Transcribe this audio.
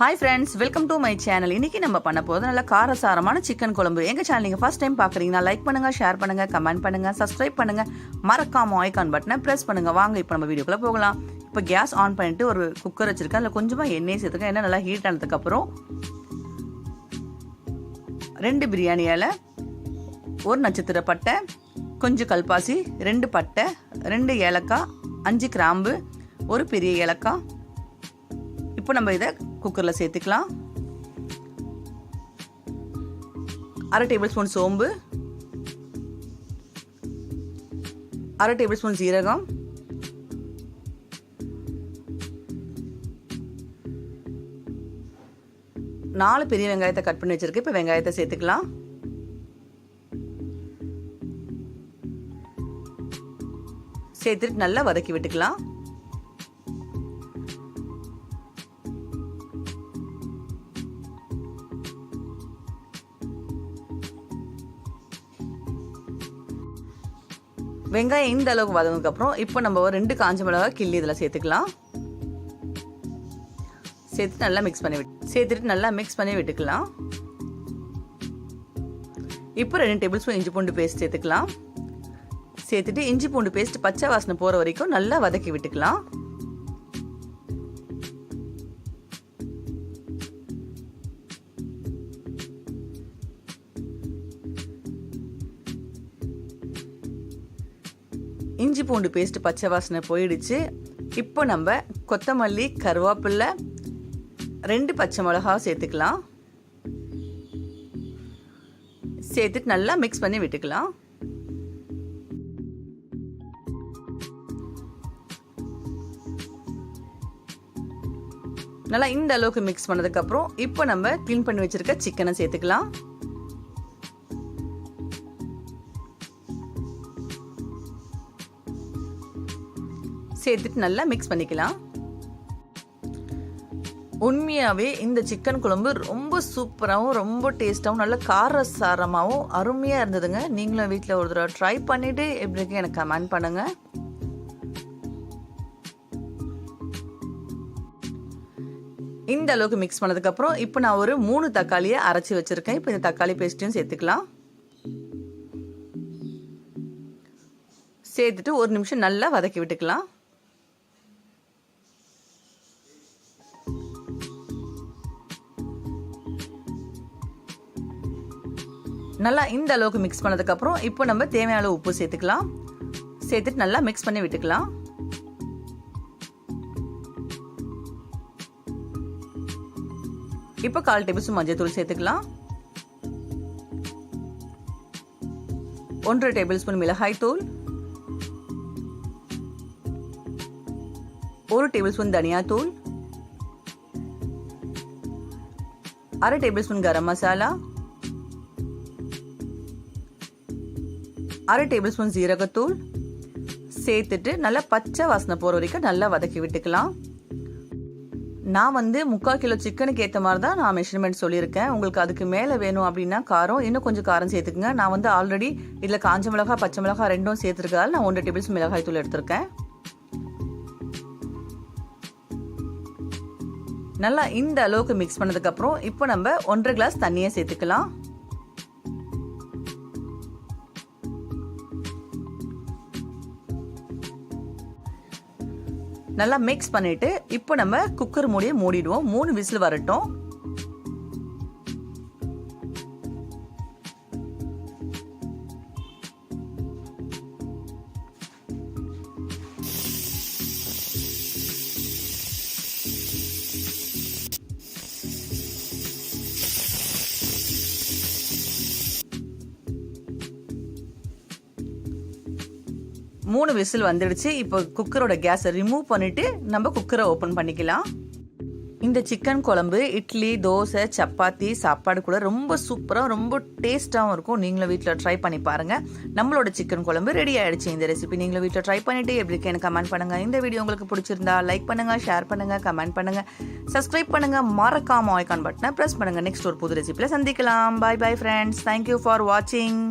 Hi friends welcome to my channel இன்னைக்கு நம்ம பண்ண போது நல்ல காரசாரமான சிக்கன் குழம்பு. எங்கள் சேனல் நீங்கள் ஃபர்ஸ்ட் டைம் பார்க்குறீங்கன்னா லைக் பண்ணுங்கள் ஷேர் பண்ணுங்கள் கமெண்ட் பண்ணுங்கள் சப்ஸ்கிரைப் பண்ணுங்கள் மறக்காம ஐக்கான் பட்டனை ப்ரெஸ் பண்ணுங்கள் வாங்க இப்போ நம்ம வீடியோக்குள்ளே போகலாம். இப்போ கேஸ் ஆன் பண்ணிட்டு ஒரு குக்கர் வச்சிருக்கேன். அதில் கொஞ்சமாக எண்ணெய் சேர்த்துக்கேன். எண்ணெய் நல்லா ஹீட் ஆனதுக்கப்புறம் ரெண்டு பிரியாணி ஒரு நட்சத்திர பட்டை கொஞ்சம் கல்பாசி ரெண்டு பட்டை ரெண்டு ஏலக்காய் அஞ்சு கிராம்பு ஒரு பெரிய ஏலக்காய். இப்போ நம்ம இதை குக்கரில் சேர்த்துக்கலாம். அரை டேபிள் ஸ்பூன் சோம்பு. அரை டேபிள் ஸ்பூன் சீரகம். நாலு பெரிய வெங்காயத்தை கட் பண்ணி வச்சிருக்கேன். இப்போ வெங்காயத்தை சேர்த்துக்கலாம். சேர்த்துட்டு நல்லா வதக்கி விட்டுக்கலாம். வெங்காயம் இந்த அளவுக்கு வதங்கினதுக்கு அப்புறம் இப்போ நம்ம ஒரு ரெண்டு காஞ்ச மிளகாய் கிள்ளி இதில் சேர்த்துக்கலாம். சேர்த்து நல்லா மிக்ஸ் பண்ணி விட்டு சேர்த்துட்டு நல்லா மிக்ஸ் பண்ணி விட்டுக்கலாம். இப்போ ரெண்டு டேபிள் ஸ்பூன் இஞ்சி பூண்டு பேஸ்ட் சேர்த்துக்கலாம். சேர்த்துட்டு இஞ்சி பூண்டு பேஸ்ட் பச்சை வாசனை போகிற வரைக்கும் நல்லா வதக்கி விட்டுக்கலாம். இஞ்சி பூண்டு பேஸ்ட் பச்சை வாசனை போயிடுச்சு. இப்போ நம்ம கொத்தமல்லி கருவேப்பில்லை ரெண்டு பச்சை மிளகா சேர்த்துக்கலாம். சேர்த்துட்டு நல்லா மிக்ஸ் பண்ணி விட்டுக்கலாம். நல்லா இந்த அளவுக்கு மிக்ஸ் பண்ணதுக்கப்புறம் இப்போ நம்ம க்ளீன் பண்ணி வச்சுருக்க சிக்கனை சேர்த்துக்கலாம். சேர்த்துட்டு நல்லா மிக்ஸ் பண்ணிக்கலாம். உண்மையாகவே இந்த சிக்கன் குழம்பு ரொம்ப சூப்பராகவும் ரொம்ப டேஸ்ட்டாகவும் நல்ல காரசாரமாகவும் அருமையாக இருந்ததுங்க. நீங்களும் வீட்டில் ஒரு தடவை ட்ரை பண்ணிவிட்டு எப்படி இருக்கு எனக்கு கமெண்ட் பண்ணுங்கள் இந்த அளவுக்கு மிக்ஸ் பண்ணதுக்கப்புறம் இப்போ நான் ஒரு மூணு தக்காளியை அரைச்சி வச்சுருக்கேன். இப்போ இந்த தக்காளி பேஸ்ட்டையும் சேர்த்துக்கலாம். சேர்த்துட்டு ஒரு நிமிஷம் நல்லா வதக்கி விட்டுக்கலாம். நல்லா இந்த அளவுக்கு மிக்ஸ் பண்ணதுக்கப்புறம் இப்போ நம்ம தேவையான அளவு உப்பு சேர்த்துக்கலாம். சேர்த்துட்டு நல்லா மிக்ஸ் பண்ணி விட்டுக்கலாம். இப்போ கால் டேபிள் ஸ்பூன் மஞ்சள் தூள் சேர்த்துக்கலாம். ஒன்றரை டேபிள் ஸ்பூன் மிளகாய் தூள். ஒரு டேபிள் ஸ்பூன் தனியா தூள். அரை டேபிள் ஸ்பூன் கரம் மசாலா. அரை டேபிள் ஸ்பூன் ஜீரகத்தூள் சேர்த்துட்டு நல்லா பச்சை வாசனை போகிற வரைக்கும் நல்லா வதக்கி விட்டுக்கலாம். நான் வந்து முக்கால் கிலோ சிக்கனுக்கு ஏற்ற மாதிரி தான் நான் மெஷர்மெண்ட் சொல்லியிருக்கேன். உங்களுக்கு அதுக்கு மேலே வேணும் அப்படின்னா காரம் இன்னும் கொஞ்சம் காரம் சேர்த்துக்குங்க. நான் வந்து ஆல்ரெடி இதில் காஞ்ச மிளகா பச்சை மிளகா ரெண்டும் சேர்த்துருக்கால் நான் ஒன்றரை டேபிள்ஸ் மிளகாய் தூள் எடுத்திருக்கேன். நல்லா இந்த அளவுக்கு மிக்ஸ் பண்ணதுக்கப்புறம் இப்போ நம்ம ஒன்றரை கிளாஸ் தண்ணியை சேர்த்துக்கலாம். நல்லா மிக்ஸ் பண்ணிட்டு இப்போ நம்ம குக்கர் மூடியை மூடிடுவோம். மூணு விசில் வரட்டும். மூணு விசில் வந்துடுச்சு. இப்போ குக்கரோட கேஸை ரிமூவ் பண்ணிட்டு நம்ம குக்கரை ஓப்பன் பண்ணிக்கலாம். இந்த சிக்கன் குழம்பு இட்லி தோசை சப்பாத்தி சாப்பாடு கூட ரொம்ப சூப்பராக ரொம்ப டேஸ்ட்டாகவும் இருக்கும். நீங்களும் வீட்டில் ட்ரை பண்ணி பாருங்கள் நம்மளோட சிக்கன் குழம்பு ரெடி ஆகிடுச்சு இந்த ரெசிபி நீங்களும் வீட்டில் ட்ரை பண்ணிவிட்டு எப்படி இருக்கு எனக்கு கமெண்ட் பண்ணுங்கள் இந்த வீடியோ உங்களுக்கு பிடிச்சிருந்தா லைக் பண்ணுங்கள் ஷேர் பண்ணுங்கள் கமெண்ட் பண்ணுங்கள் சப்ஸ்கிரைப் பண்ணுங்கள் மறக்காம ஐக்கான் பட்டனை ப்ரெஸ் பண்ணுங்கள் நெக்ஸ்ட் ஒரு புது ரெசிபியில் சந்திக்கலாம். Bye bye friends thank you for வாட்சிங்